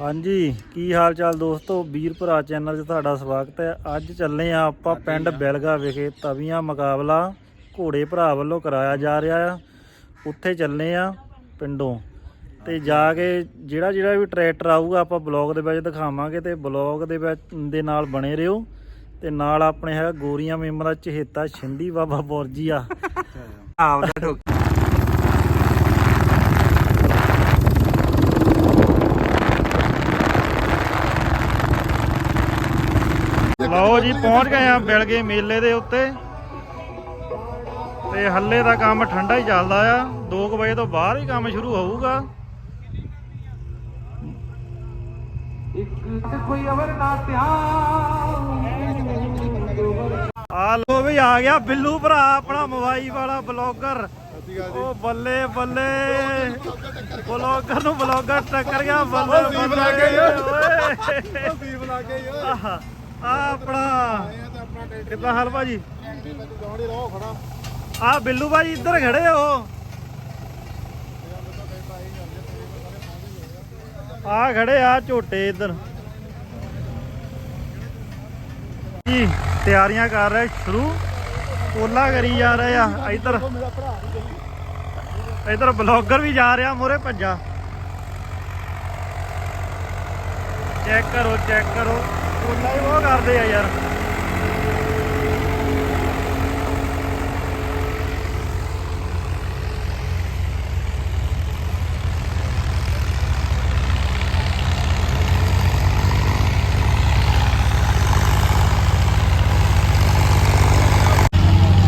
ਹਾਂਜੀ ਕੀ ਹਾਲ ਚਾਲ ਦੋਸਤੋ? ਵੀਰ ਭਰਾ ਚੈਨਲ 'ਚ ਤੁਹਾਡਾ ਸਵਾਗਤ ਹੈ। ਅੱਜ ਚੱਲੇ ਆ ਆਪਾਂ ਪਿੰਡ ਬੈਲਗਾ ਵਿਖੇ। ਤਵੀਆਂ ਮੁਕਾਬਲਾ ਘੋੜੇ ਭਰਾ ਵੱਲੋਂ ਕਰਾਇਆ ਜਾ ਰਿਹਾ ਆ। ਉੱਥੇ ਚੱਲੇ ਆ ਪਿੰਡੋਂ। ਤੇ ਜਾ ਕੇ ਜਿਹੜਾ ਜਿਹੜਾ ਵੀ ਟਰੈਕਟਰ ਆਊਗਾ ਆਪਾਂ ਬਲੌਗ ਦੇ ਵਿੱਚ ਦਿਖਾਵਾਂਗੇ ਤੇ ਬਲੌਗ ਦੇ ਵਿੱਚ ਦੇ ਨਾਲ ਬਣੇ ਰਹੋ। ਤੇ ਨਾਲ ਆਪਣੇ ਹੈਗਾ ਗੋਰੀਆਂ ਮੇਮਾ ਦਾ ਚਹੇਤਾ ਛਿੰਦੀ ਬਾਬਾ ਬੋਰਜੀ ਆ। ਆਪਦਾ ਠੋਕ ਲਓ ਜੀ ਪਹੁੰਚ ਗਏ ਆ ਬਿਲਗੇ ਮੇਲੇ ਦੇ ਉੱਤੇ। ਤੇ ਹੱਲੇ ਦਾ ਕੰਮ ਠੰਡਾ ਹੀ ਚੱਲਦਾ ਆ। 2 ਵਜੇ ਤੋਂ ਬਾਅਦ ਹੀ ਕੰਮ ਸ਼ੁਰੂ ਹੋਊਗਾ। ਆ ਲੋ ਵੀ ਆ ਗਿਆ ਬਿੱਲੂ ਭਰਾ ਆਪਣਾ ਮੋਬਾਈਲ ਵਾਲਾ ਬਲੌਗਰ। ਉਹ ਬੱਲੇ ਬੱਲੇ। ਬਲੌਗਰ ਨੂੰ ਬਲੌਗਰ ਟੱਕਰ ਗਿਆ ਬੱਲੇ ਬੱਲੇ। ਓਏ। ਦੀਪ ਲਾ ਕੇ ਓਏ ਆਹ। ਆ ਆਪਣਾ ਕਿੱਦਾਂ ਹਾਲ ਭਾਜੀ? ਆ ਬਿੱਲੂ ਭਾਜੀ ਇੱਧਰ ਖੜੇ ਹੋ ਆ ਖੜੇ ਆ ਝੋਟੇ ਇੱਧਰ। ਜੀ, ਤਿਆਰੀਆਂ ਕਰ ਰਹੇ ਸ਼ੁਰੂ। ਪੋਲਾ ਕਰੀ ਜਾ ਰਹੇ ਆ ਇੱਧਰ। ਇੱਧਰ ਬਲੌਗਰ ਵੀ ਜਾ ਰਿਹਾ ਮੋਰੇ ਭੱਜਾ। ਚੈੱਕ ਕਰੋ ਚੈੱਕ ਕਰੋ। ਪੋਲਾ ਹੀ ਉਹ ਕਰਦੇ ਆ ਯਾਰ।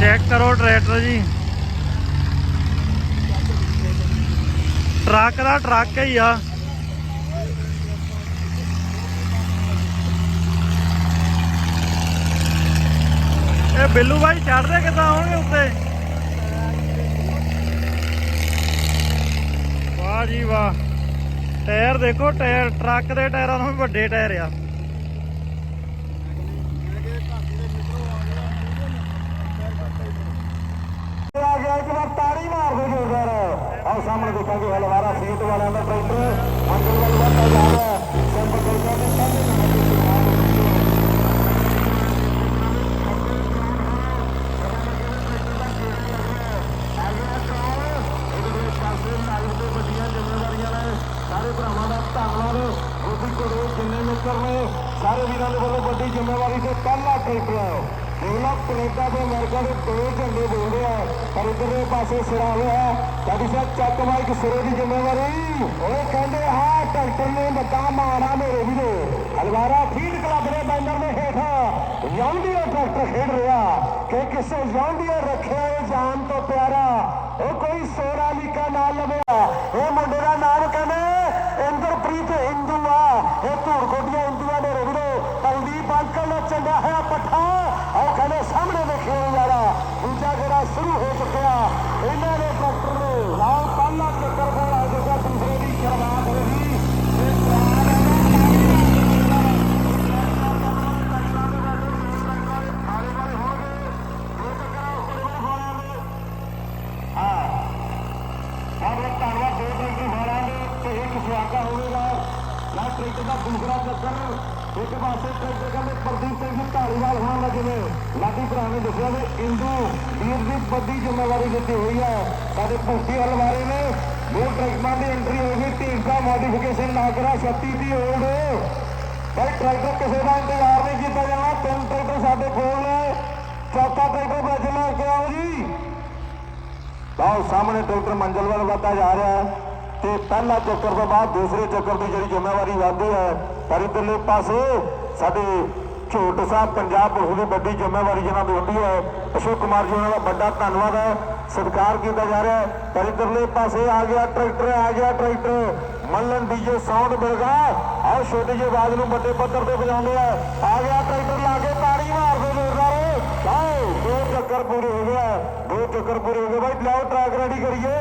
ਚੈੱਕ ਕਰੋ ਟਰੈਕਟਰ ਜੀ। ਟਰੱਕ ਦਾ ਟਰੱਕ ਹੀ ਆ। ਇਹ ਬਿੱਲੂ ਭਾਈ ਚੜਦੇ ਕਿੱਦਾਂ ਆਉਣਗੇ ਉੱਤੇ? ਵਾਹ ਜੀ ਵਾਹ। ਟਾਇਰ ਦੇਖੋ, ਟਾਇਰ, ਟਰੱਕ ਦੇ ਟਾਇਰਾਂ ਨਾਲੋਂ ਵੀ ਵੱਡੇ ਟਾਇਰ ਆ। ਆ ਗਿਆ ਇੱਕ ਵਾਰ ਤਾੜੀ ਮਾਰ ਦੇ ਜੋਰਦਾਰ ਆਓ ਸਾਹਮਣੇ ਦੇਖਾਂਗੇ ਹਲਵਾਰਾ ਸੀਟ ਵਾਲਿਆਂ ਦਾ ਟਰੈਕਟਰ ਅੰਦਰ ਵੱਲ ਵੱਧਦਾ ਜਾ ਰਿਹਾ ਹੈ ਸਿੰਪਲ ਟਰੈਕਟਰ ਦੇ ਸਾਹਮਣੇ ਸਾਰੇ ਭਰਾਵਾਂ ਦਾ ਧੰਨਵਾਦ ਉਹਦੀ ਕੋਲ ਜਿੰਨੇ ਮਿੱਤਰ ਨੇ ਸਾਰੇ ਵੀਰਾਂ ਦੇ ਵੱਲੋਂ ਵੱਡੀ ਜ਼ਿੰਮੇਵਾਰੀ ਤੇ ਪਹਿਲਾ ਟਰੈਕਟਰ ਕੈਨੇਡਾ ਤੇ ਅਮਰੀਕਾ ਦੇ ਦੋ ਝੰਡੇ ਬੋਲਦੇ ਆ, ਪਰ ਇਧਰਲੇ ਪਾਸੇ ਸਿਰਾ ਹੋਇਆ ਸਾਡੀ ਸਾਹਿਬ ਚੱਕ ਮਾਈਕ ਸਿਰੇ ਦੀ ਜ਼ਿੰਮੇਵਾਰੀ। ਉਹ ਕਹਿੰਦੇ ਹਾਂ ਟਰੈਕਟਰ ਨੇ ਮੱਤਾ ਮਾਰਾ ਮੇਰੇ ਵੀਰੋ ਹਲਵਾਰਾ ਫੀਡ ਕਲੱਬ ਦੇ ਬੈਨਰ ਦੇ ਹੇਠ ਯੌਂਡੀਆ ਟਰੈਕਟਰ ਖੇਡ ਰਿਹਾ। ਕਿ ਕਿਸੇ ਯੌਂਡੀਆ ਰੱਖਿਆ ਇਹ ਜਾਨ ਤੋਂ ਪਿਆਰਾ, ਉਹ ਕੋਈ ਸੋਰਾ ਲੀਕਾ ਨਾਲ ਲਵਿਆ ਇਹ ਮੁੰਡੇ ਦਾ ਨਾਮ ਕਹਿੰਦੇ, ਇੰਦਰਪ੍ਰੀਤ ਹਿੰਦੂ ਆ। ਇਹ ਧੂੜਕੋਟੀਆਂ ਹਿੰਦੂਆਂ ਦੇ ਰੋਗੜੋ ਕੁਲਦੀਪ ਅੰਕਲ ਦਾ ਚੰਗਾ ਹੋਇਆ ਪੱਠਾ। ਉਹ ਕਹਿੰਦੇ ਸਾਹਮਣੇ ਦੇਖਿਓ ਯਾਰਾ, ਦੂਜਾ ਜਿਹੜਾ ਸ਼ੁਰੂ ਹੋ ਚੁੱਕਿਆ। ਇਹਨਾਂ ਨੇ ਟਰੈਕਟਰ ਨੇ ਲਾਓ ਟਰੈਕਟਰ ਕਿਸੇ ਦਾ ਇੰਤਜ਼ਾਰ ਨਹੀਂ ਕੀਤਾ ਜਾਣਾ। ਤਿੰਨ ਟਰੈਕਟਰ ਸਾਡੇ ਕੋਲ ਨੇ। ਚੌਥਾ ਟਰੈਕਟਰ ਵਿੱਚ ਲੈ ਕੇ ਆਓ ਜੀ। ਲਓ, ਸਾਹਮਣੇ ਡਾਕਟਰ ਮੰਜ਼ਲ ਵੱਲ ਵਧਦਾ ਜਾ ਰਿਹਾ ਹੈ। ਤੇ ਪਹਿਲਾ ਚੱਕਰ ਤੋਂ ਬਾਅਦ ਦੂਸਰੇ ਚੱਕਰ ਦੀ ਜਿਹੜੀ ਜ਼ਿੰਮੇਵਾਰੀ ਵੱਧਦੀ ਹੈ, ਪਰ ਇਧਰਲੇ ਪਾਸੇ ਸਾਡੇ ਝੋਟ ਸਾਹਿਬ, ਪੰਜਾਬ ਪੁਲਿਸ ਦੀ ਵੱਡੀ ਜ਼ਿੰਮੇਵਾਰੀ ਜਿਹਨਾਂ ਦੀ ਹੁੰਦੀ ਹੈ, ਅਸ਼ੋਕ ਕੁਮਾਰ ਜੀ ਉਹਨਾਂ ਦਾ ਵੱਡਾ ਧੰਨਵਾਦ ਹੈ। ਸਤਿਕਾਰ ਕੀਤਾ ਜਾ ਰਿਹਾ ਹੈ, ਪਰ ਇਧਰਲੇ ਪਾਸੇ ਆ ਗਿਆ ਟਰੈਕਟਰ, ਆ ਗਿਆ ਟਰੈਕਟਰ। ਮੱਲਨ ਡੀਜੇ ਸਾਊਂਡ ਮਿਲਗਾ ਆਹ ਛੋਟੇ ਜਿਹੇ ਆਵਾਜ਼ ਨੂੰ ਵੱਡੇ ਪੱਧਰ ਤੇ ਵਜਾਉਂਦੇ ਆ। ਆ ਗਿਆ ਟਰੈਕਟਰ ਲਾ ਕੇ ਤਾੜੀ ਮਾਰਦੇ ਜ਼ੋਰਦਾਰ ਲਓ ਦੋ ਚੱਕਰ ਪੂਰੇ ਹੋ ਗਿਆ ਦੋ ਚੱਕਰ ਪੂਰੇ ਹੋ ਗਏ। ਬਾਈ ਲਾਓ ਟਰੈਕ ਰੈਡੀ ਕਰੀਏ।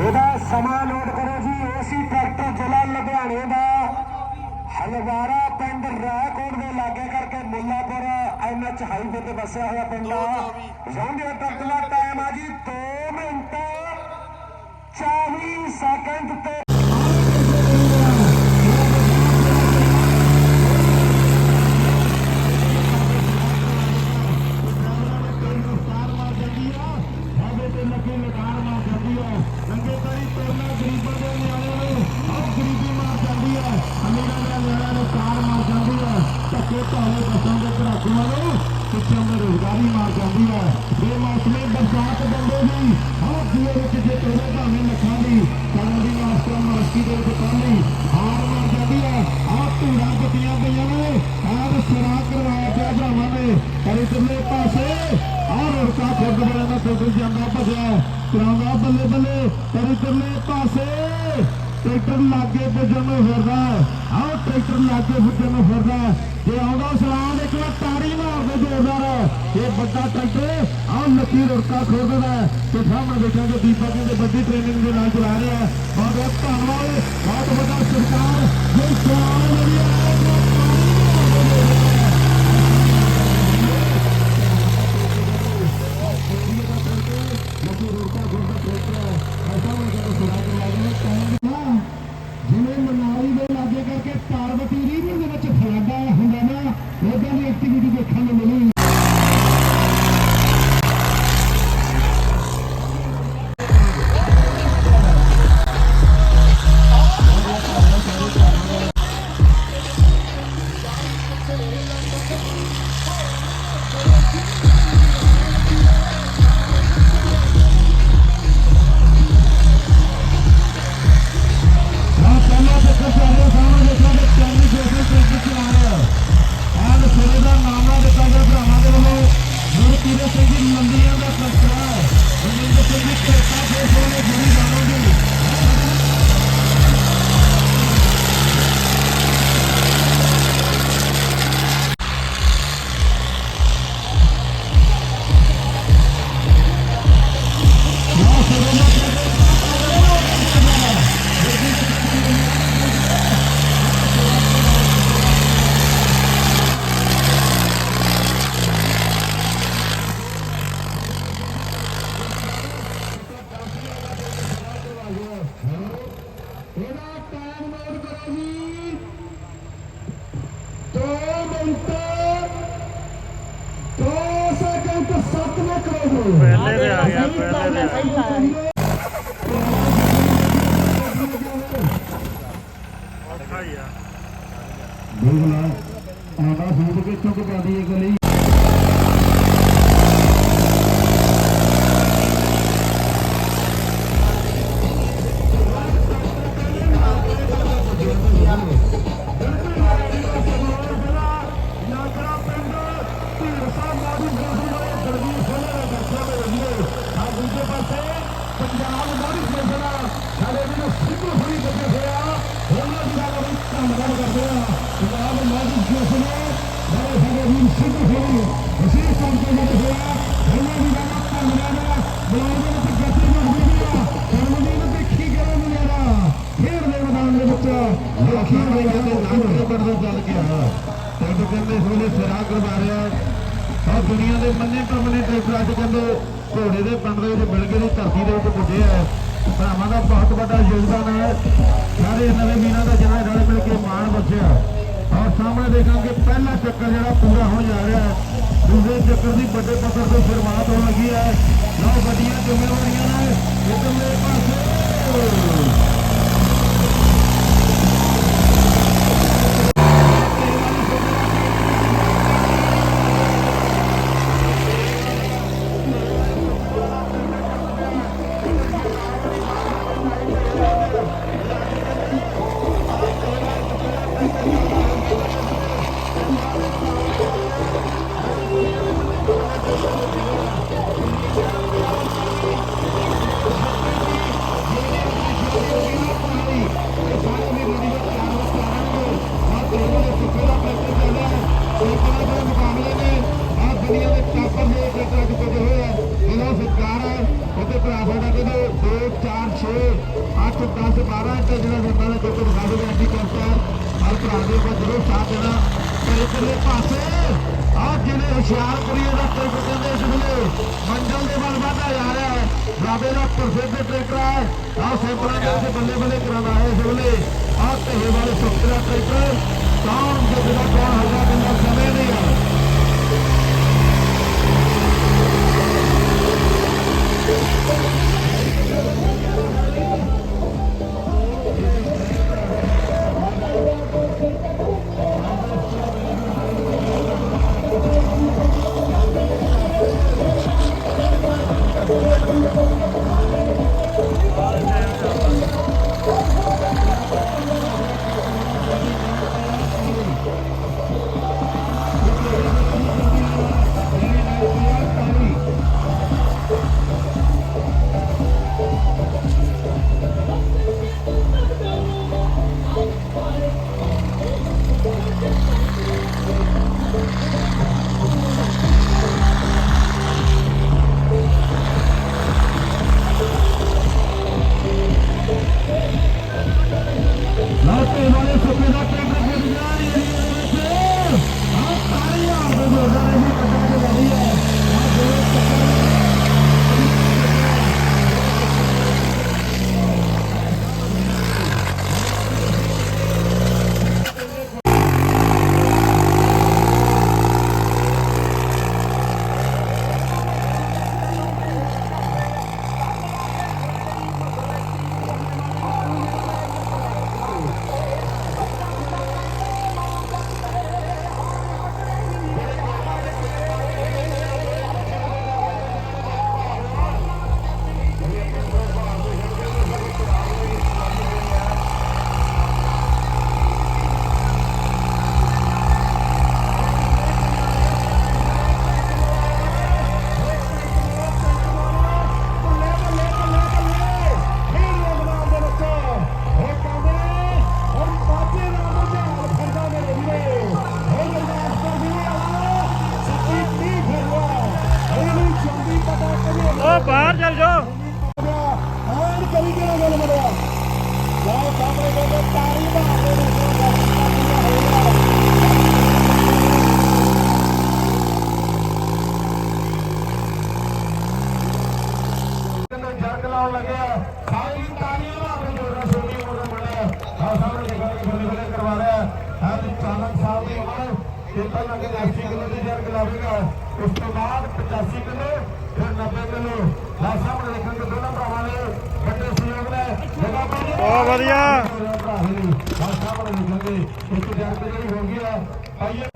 ਇਹਦਾ ਸਮਾਂ ਨੋਟ ਕਰੋ ਜੀ। ਓਸੀ ਟਰੈਕਟਰ ਜ਼ਿਲ੍ਹਾ ਲੁਧਿਆਣੇ ਦਾ। ਹਲਵਾਰਾ ਪਿੰਡ ਰਾਏਕੋਟ ਦੇ ਲਾਗੇ ਕਰਕੇ ਮੁੱਲਾਪੁਰ ਐਨਐਚ ਹਾਈਵੇ ਤੇ ਵਸਿਆ ਹੋਇਆ ਪਿੰਡ ਆ। ਜਾਂਦੇ ਤੱਕ ਦਾ ਟਾਈਮ ਆ ਜੀ 2 ਮਿੰਟ 40 ਸੈਕਿੰਡ ਤੇ ਨਾ ਭਜਿਆ ਕਰਾਉਂਦਾ ਬੱਲੇ ਬੱਲੇ ਪਰ ਇਧਰਲੇ ਪਾਸੇ। ਟਰੈਕਟਰ ਲਾਗੇ ਪੁੱਜਣ ਨੂੰ ਫਿਰਦਾ। ਆਹ ਟਰੈਕਟਰ ਲਾਗੇ ਪੁੱਜਣ ਨੂੰ ਫਿਰਦਾ। ਜੇ ਆਉਂਦਾ ਸਲਾਮ, ਇੱਕ ਵਾਰ ਤਾੜੀ ਮਾਰ ਜ਼ੋਰਦਾਰ ਇਹ ਵੱਡਾ ਟਰੈਕਟਰ, ਆਹ ਲੱਕੀ ਰੁੜਕਾ ਖੋਲਦਾ ਤੇ ਸਾਹਮਣੇ ਦੇਖਾਂਗੇ ਦੀਪਕ ਜੀ ਦੇ ਵੱਡੀ ਟ੍ਰੇਨਿੰਗ ਦੇ ਨਾਲ ਚਲਾ ਰਿਹਾ ਹੈ। ਬਹੁਤ ਬਹੁਤ ਧੰਨਵਾਦ, ਬਹੁਤ ਵੱਡਾ ਸਰਕਾਰ ਜੋ ਸਲਾਮ ਮੇਰੀ ਨਾਮ ਦੇ ਪਰਦਾ ਟੈਂਟ ਕਹਿੰਦੇ ਸੋਲੇ ਸਿਰਾ ਕਰਵਾ ਰਿਹਾ ਆ ਦੁਨੀਆ ਦੇ ਮੰਨੇ ਪ੍ਰਮਨੇ ਟਰੈਕਟਰ ਅੱਜ ਕਹਿੰਦੇ ਘੋੜੇ ਦੇ ਪਿੰਡ ਦੇ ਵਿੱਚ ਮਿਲ ਕੇ ਦੀ ਧਰਤੀ ਦੇ ਵਿੱਚ ਪੁੱਜੇ ਆ। ਭਰਾਵਾਂ ਦਾ ਬਹੁਤ ਵੱਡਾ ਯੋਗਦਾਨ ਹੈ ਸਾਰੇ ਨਵੇਂ ਵੀਰਾਂ ਦਾ ਜਿਹੜਾ ਰਲ ਮਿਲ ਕੇ ਮਾਣ ਬਚਿਆ। ਔਰ ਸਾਹਮਣੇ ਦੇਖਾਂਗੇ ਪਹਿਲਾ ਚੱਕਰ ਜਿਹੜਾ ਪੂਰਾ ਹੋਣ ਜਾ ਰਿਹਾ। ਹੈ ਦੂਜੇ ਚੱਕਰ ਦੀ ਵੱਡੇ ਪੱਧਰ ਤੇ ਸ਼ੁਰੂਆਤ ਹੋਣ ਲੱਗੀ ਹੈ ਲਓ, ਵੱਡੀਆਂ ਜ਼ਿੰਮੇਵਾਰੀਆਂ ਨੇ ਇਧਰਲੇ ਪਾਸੇ। 8 10 12 ਤੇ ਜਿਹੜਾ ਬੰਦਾ ਨੇ ਕੋਈ ਵਿਖਾ ਦੇ ਐਂਟੀ ਕਰਤਾ ਹਰ ਭਰਾ ਦੇ ਕੋਲ ਜ਼ਰੂਰ ਸਾਥ ਦੇਣਾ ਪਰ ਇਧਰਲੇ ਪਾਸੇ ਆਹ ਜਿਹੜੇ ਹੁਸ਼ਿਆਰਪੁਰੀ ਦਾ ਟਰੈਕਟਰ ਕਹਿੰਦੇ ਇਸ ਵੇਲੇ ਮੰਜ਼ਲ ਦੇ ਵੱਲ ਵਧਦਾ ਜਾ ਰਿਹਾ ਹੈ ਰਾਵੇ ਦਾ ਪ੍ਰਸਿੱਧ ਟਰੈਕਟਰ ਹੈ ਆ ਸੈਂਪਲਾਂ ਦੇ ਵਿੱਚ ਬੱਲੇ ਬੱਲੇ ਕਰਾਉਂਦਾ ਹੈ ਇਸ ਵੇਲੇ ਆ ਕਹੇ ਵਾਲੇ ਸੁਖਰਾ ਟਰੈਕਟਰ ਕੌਣ ਜਿੱਤਦਾ ਕੌਣ ਹੋਗਾ ਬੰਦਾ ਸਮੇਂ ਨਹੀਂ ਆ ਲਾਤੇ ਸਾਹਿਬ ਦੀ ਉਮਰ ਤੇ ਪਹਿਲਾਂ ਕਿ 80 ਕਿਲੋ ਦੀ ਜਰਗ ਲਾਵੇਗਾ ਉਸ ਤੋਂ ਬਾਅਦ 85 ਕਿਲੋ ਫਿਰ 90 ਕਿਲੋ। ਆ ਸਾਹਮਣੇ ਦੇਖਣਗੇ ਦੋਨਾਂ ਭਰਾਵਾਂ ਨੇ ਵੱਡੇ ਸਹਿਯੋਗ ਨੇ। ਜਗਾ ਪਾਣੀ ਬਹੁਤ ਵਧੀਆ। ਆ ਸਾਹਮਣੇ ਦੇਖਣਗੇ ਇੱਕ ਜਰਗ ਜਿਹੜੀ ਹੋ ਗਈ ਆ ਆਈਏ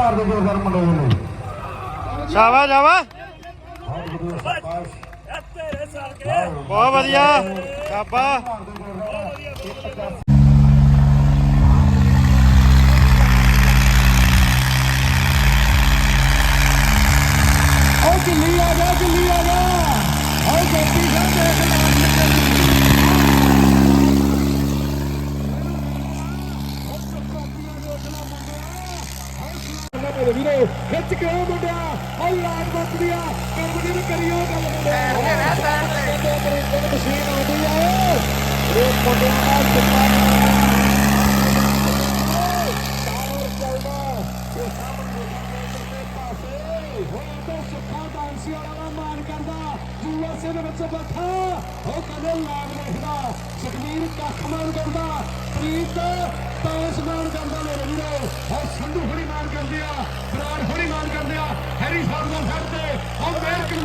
ਮਾਰ ਦੇ ਜੋਰਦਾਰ ਮੁੰਡੇ ਨੂੰ। ਸ਼ਾਬਾਸ਼ ਸ਼ਾਬਾਸ਼। ਬਹੁਤ ਵਧੀਆ ਸਰਪੰਚ ਬਹੁਤ ਵਧੀਆ। ਸ਼ਾਬਾਸ਼। ਉਹ ਦਿੱਲੀ ਆ ਜਾ ਦਿੱਲੀ ਆ ਜਾ। ਉਹ ਜੱਟੀ ਸਾਹਿਬ ਦੇਖ ਲੈ। ਮੇਰੇ ਵੀਰੇ ਖਿੱਚ ਕੇ ਉਹ ਮੁੰਡਿਆ। ਉਹ ਲਾਗ ਬੱਕਰੀਆ ਕੰਬਦੀ ਨੂੰ ਕਰਿਓ ਗੱਲ ਮੁੰਡਿਆ। ਮਸ਼ੀਨ ਆਉਂਦੀ ਆ ਇਹ ਮੁੰਡਿਆਂ ਦਾ ਸੁਪਨਾ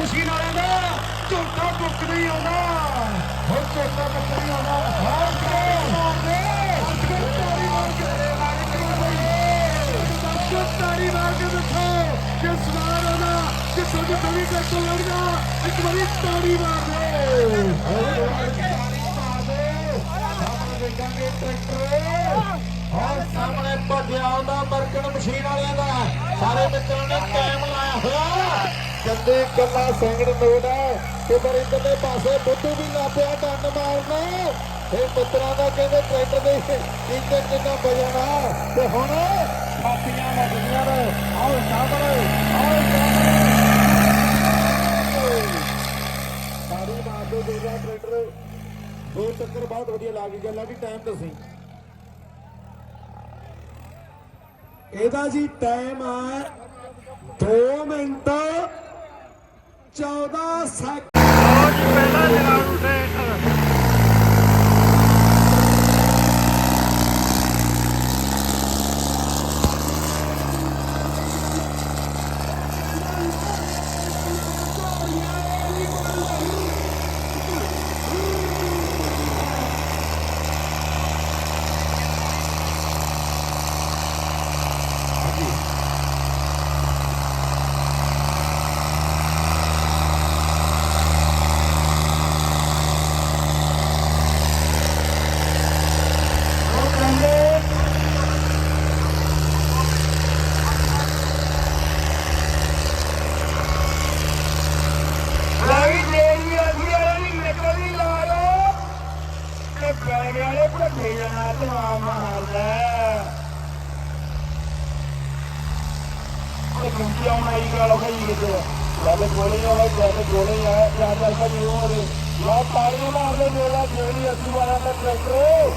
ਮਸ਼ੀਨ ਵਾਲਿਆਂ ਦਾ ਝੋਟਾ ਬੁੱਕ ਨਹੀਂ ਆਉਂਦਾ ਉਹ ਝੋਟਾ ਬੁੱਕ ਨਹੀਂ ਆਉਂਦਾ ਹਾਂ ਤੇ ਮਾਰਦੇ ਤਾਰੀ ਮਾਰ ਕੇ ਤਾਰੀ ਮਾਰ ਕੇ ਦੇਖੋ ਕਿ ਸਵਾਰ ਹੋਣਾ ਕਿ ਤੁਹਾਡੇ ਬੜੀ ਕੱਟ ਲੜਨਾ, ਇੱਕ ਵਾਰੀ ਤਾੜੀ ਮਾਰ ਦੇ। ਸਾਹਮਣੇ ਦੇਖਾਂਗੇ ਟਰੈਕਟਰ ਔਰ ਸਾਹਮਣੇ ਭੱਜਿਆ ਆਉਂਦਾ ਮਰਕਣ ਮਸ਼ੀਨ ਵਾਲਿਆਂ ਦਾ। ਸਾਰੇ ਮਿੱਤਰਾਂ ਨੇ ਟਾਈਮ ਲਾਇਆ ਹੋਇਆ। ਜੰਦੀ ਗੱਲਾਂ ਸੰਗੜ ਨੋਟ ਹੈ। ਕਿ ਪਰ ਪਾਸੇ ਬੁੱਧੂ ਵੀ ਲਾਪਿਆ ਡੰਡ ਮਾਰਨਾ। ਇਹ ਮਿੱਤਰਾਂ ਦਾ ਕਹਿੰਦੇ ਟਰੈਕਟਰ ਦੇ ਇੰਜਨ ਜਿੰਨਾ ਵਜਣਾ ਤੇ ਹੁਣ ਛਾਤੀਆਂ ਵੱਜਦੀਆਂ ਨੇ ਆਓ ਸਾਹਮਣੇ ਆਓ ਸਾਹਮਣੇ ਤਾੜੀ ਮਾਰ ਦੇ ਰਿਹਾ ਟਰੈਕਟਰ। ਦੋ ਚੱਕਰ ਬਹੁਤ ਵਧੀਆ ਲਾ ਕੇ ਗਿਆ ਲਾਡੀ ਟਾਈਮ ਦੱਸੀ। ਇਹਦਾ ਜੀ ਟਾਈਮ ਆ 2 ਮਿੰਟ। 14 ਸੈਕਿੰਡ ਲਓ ਜੀ ਪਹਿਲਾ ਜਨਾਬ ਟਰੈਕਟਰ ਲਾਈ ਦੇਰੀ ਅਸੀਂ ਵਾਲੇ ਦੀ ਨਿਕਲਦੀ ਲਾ ਲੋ ਤੇ ਪੈਣੇ ਵਾਲੇ ਭੱਜੇ ਜਾਣਾ ਤਮਾਮ ਮਾਰਦਾ ਉਹ ਕੁੰਜੀ ਆਉਣਾ ਹੀ ਗੱਲ ਹੋਈ ਕਿਤੇ ਜਦ ਗੋਲੇ ਆ ਜਦ ਗੋਲੇ ਆ ਜਾਂ ਚੱਲ ਭਾਜੀ ਉਹ ਦੇ ਲਾ ਪਾਣੀ ਮਾਰਦੇ ਜੋਲਾ ਜਿਹੜੀ ਅਸੀਂ ਵਾਲਾ ਦਾ ਟਰੈਕਟਰ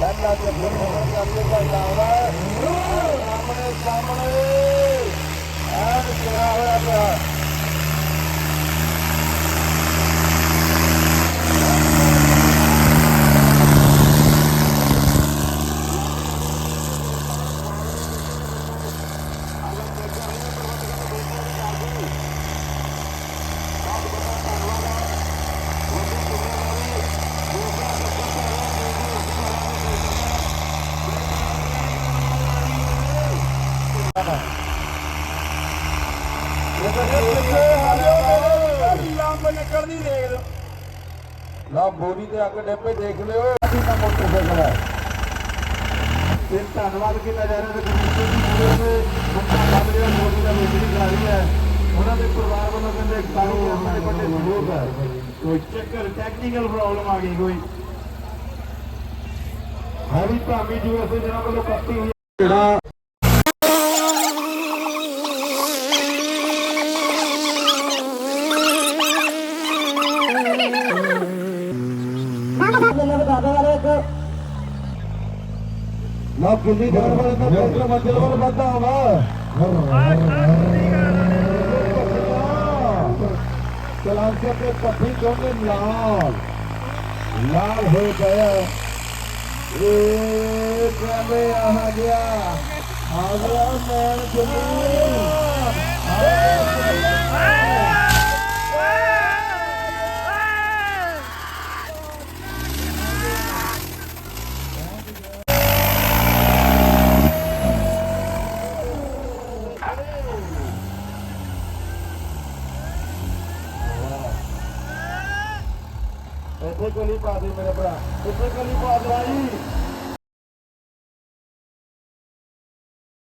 ਲੱਗਾ ਤੇ ਫਿਰ ਹੋਰ ਕਰਦੇ ਦਾ ਜਾਵੜਾ ਸਾਹਮਣੇ ਸਾਹਮਣੇ ਐਨ ਕਿਹੜਾ ਹੋਇਆ ਪਿਆ ਲੰਬ ਨਿਕਲਦੀ ਦੇਖ ਲਓ ਲਾ ਬੋਰੀ ਤੇ ਅੱਗ ਡੱਬੇ ਦੇਖ ਲਿਓ। ਅਸੀਂ ਤਾਂ ਮੋਟਰਸਾਈਕਲ ਹੈ। ਤੇ ਧੰਨਵਾਦ ਕੀਤਾ ਜਾ ਰਿਹਾ ਹੈ ਕਿ ਪੂਰੇ ਦੇ ਮੁੱਖਾ ਲੱਗ ਰਿਹਾ ਬੋਰੀ ਦਾ ਵੇਚਣੀ ਜਾ ਰਹੀ ਹੈ। ਉਹਨਾਂ ਦੇ ਪਰਿਵਾਰ ਵੱਲੋਂ ਕਹਿੰਦੇ ਕਾਰੋ ਆਪਣੇ ਵੱਡੇ ਸਹਿਯੋਗ ਹੈ। ਕੋਈ ਚੱਕਰ ਟੈਕਨੀਕਲ ਪ੍ਰੋਬਲਮ ਆ ਗਈ ਕੋਈ। ਹਰੀ ਭਾਮੀ ਯੂਐਸਏ ਜਨਾਬ ਵੱਲੋਂ ਕੱਟੀ ਹੋਈ ਜਿਹੜਾ ਕਿੰਨੀ ਜਾਣ ਵਾਲੇ ਦਾ ਟਰੈਕਟਰ ਮੰਜ਼ਿਲ ਵੱਲ ਵੱਧਦਾ ਹੋਣਾ ਚਲਾਂਕੇ ਤੇ ਪੱਠੀ ਚੋਂਗੇ ਲਾਲ। ਲਾਲ ਹੋ ਗਿਆ। ਇਹ ਕਹਿੰਦੇ ਆ ਗਿਆ। ਆ ਗਿਆ ਮੈਂ ਇੱਥੇ ਗਲੀ ਪਾ ਦੇ ਮੇਰੇ ਭਰਾ ਇੱਥੇ ਗਲੀ ਪਾ ਦੇ ਭਾਈ